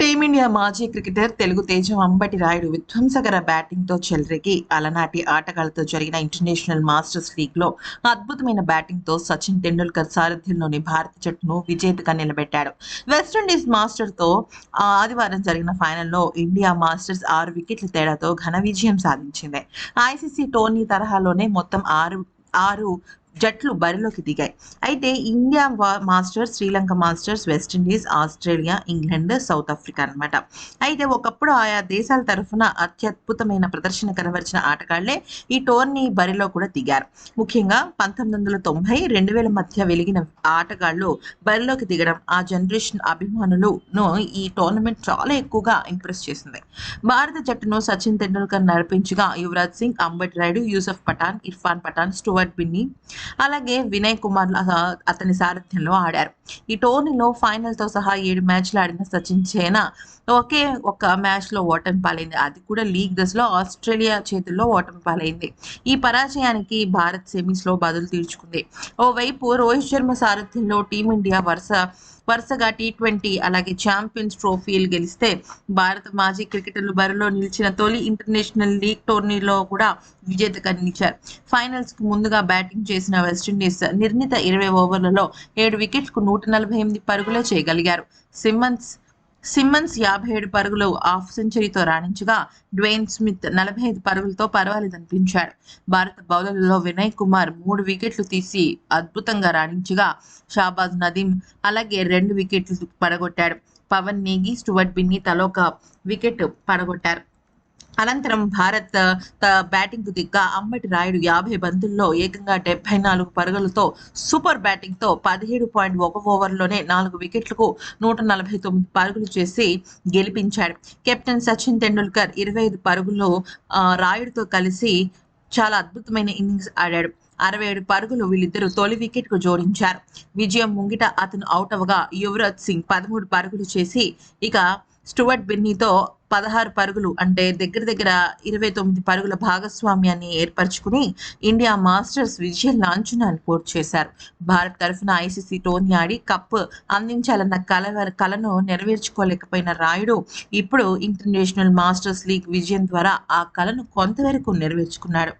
Team India మాజీ cricketer Telugu తేజం అంబటి రాయుడు విధ్వంసకర బ్యాటింగ్తో చెలరేగి అలనాటి ఆటగాళ్ళతో జరిగిన ఇంటర్నేషనల్ మాస్టర్స్ లీగ్లో అద్భుతమైన బ్యాటింగ్తో సచిన్ టెండూల్కర్ సారథ్యంలోని భారత జట్టును విజేతగా నిలబెట్టాడు. వెస్టిండీస్ మాస్టర్తో ఆదివారం జరిగిన ఫైనల్లో ఇండియా మాస్టర్స్ ఆరు వికెట్ల తేడాతో ఘన విజయం సాధించింది. ఐసీసీ టోర్నీ తరహాలోనే మొత్తం ఆరు ఆరు జట్లు బరిలోకి దిగాయి. అయితే ఇండియా వా- masters Sri Lanka masters West Indies Australia England South Africa అన్నమాట. అయితే ఒకప్పుడు ఆయా దేశాల తరఫున అత్యద్భుతమైన ప్రదర్శన కనబరిచిన ఆటగాళ్ళే ఈ టోర్నీ బరిలో కూడా దిగారు. ముఖ్యంగా పంతొమ్మిది వందల తొంభై రెండు వేల మధ్య వెలిగిన ఆటగాళ్ళు బరిలోకి దిగడం ఆ జనరేషన్ అభిమానులను ఈ టోర్నమెంట్ చాలా ఎక్కువగా ఇంప్రెస్ చేసింది. భారత జట్టును సచిన్ తెండూల్కర్ నడిపించగా యువరాజ్ సింగ్ అంబట్ రాయుడు యూసఫ్ పఠాన్ ఇర్ఫాన్ పఠాన్ స్టువర్ట్ బిన్నీ అలాగే వినయ్ కుమార్ అతని సారథ్యంలో ఆడారు. ఈ టోర్నీలో ఫైనల్తో సహా ఏడు మ్యాచ్లు ఆడిన సచిన్ సేన ఒకే ఒక మ్యాచ్లో ఓటమి పాలైంది. అది కూడా లీగ్ దశలో ఆస్ట్రేలియా చేతుల్లో ఓటమి పాలైంది. ఈ పరాజయానికి భారత్ సెమీస్లో బదులు తీర్చుకుంది. ఓవైపు రోహిత్ శర్మ సారథ్యంలో టీమిండియా వరుస వరుసగా టీ ట్వంటీ అలాగే ఛాంపియన్స్ ట్రోఫీలు గెలిస్తే భారత మాజీ క్రికెటర్లు బరిలో నిలిచిన తొలి ఇంటర్నేషనల్ లీగ్ టోర్నీలో కూడా విజేతగా నిలిచారు. ఫైనల్స్కి ముందుగా బ్యాటింగ్ చేసిన వెస్టిండీస్ నిర్ణీత ఇరవై ఓవర్లలో ఏడు వికెట్కు నూట నలభై ఎనిమిది పరుగులే చేయగలిగారు. సిమ్మన్స్ సిమ్మన్స్ యాభై ఏడు పరుగులు హాఫ్ సెంచరీతో రాణించగా డ్వేన్ స్మిత్ నలభై ఐదు పరుగులతో పర్వాలేదనిపించాడు. భారత బౌలర్లలో వినయ్ కుమార్ మూడు వికెట్లు తీసి అద్భుతంగా రాణించగా షాబాజ్ నదీం అలాగే రెండు వికెట్లు పడగొట్టాడు. పవన్ నేగి స్టువర్ట్ బిన్ని తలోక వికెట్ పడగొట్టారు. అనంతరం భారత్ త- బ్యాటింగ్కు దిగ్గా అంబటి రాయుడు యాభై బంతుల్లో ఏకంగా డెబ్బై నాలుగు పరుగులతో సూపర్ బ్యాటింగ్తో పదిహేడు పాయింట్ ఒక ఓవర్లోనే నాలుగు వికెట్లకు నూట నలభై తొమ్మిది పరుగులు చేసి గెలిపించాడు. కెప్టెన్ సచిన్ టెండూల్కర్ ఇరవై ఐదు పరుగులు రాయుడుతో కలిసి చాలా అద్భుతమైన ఇన్నింగ్స్ ఆడాడు. అరవై ఏడు పరుగులు వీళ్ళిద్దరూ తొలి వికెట్కు జోడించారు. విజయం ముంగిట అతను అవుట్ అవగా యువరాజ్ సింగ్ పదమూడు పరుగులు చేసి ఇక స్టువర్ట్ బిన్నీతో పదహారు పరుగులు అంటే దగ్గర దగ్గర ఇరవై తొమ్మిది పరుగుల భాగస్వామ్యాన్ని ఏర్పరచుకుని ఇండియా మాస్టర్స్ విజయ లాంఛనాన్ని పూర్తి చేశారు. భారత్ తరఫున ఐసీసీ టోర్నీ ఆడి కప్ అందించాలన్న కల కలను నెరవేర్చుకోలేకపోయిన రాయుడు ఇప్పుడు ఇంటర్నేషనల్ మాస్టర్స్ లీగ్ విజయం ద్వారా ఆ కలను కొంతవరకు నెరవేర్చుకున్నాడు.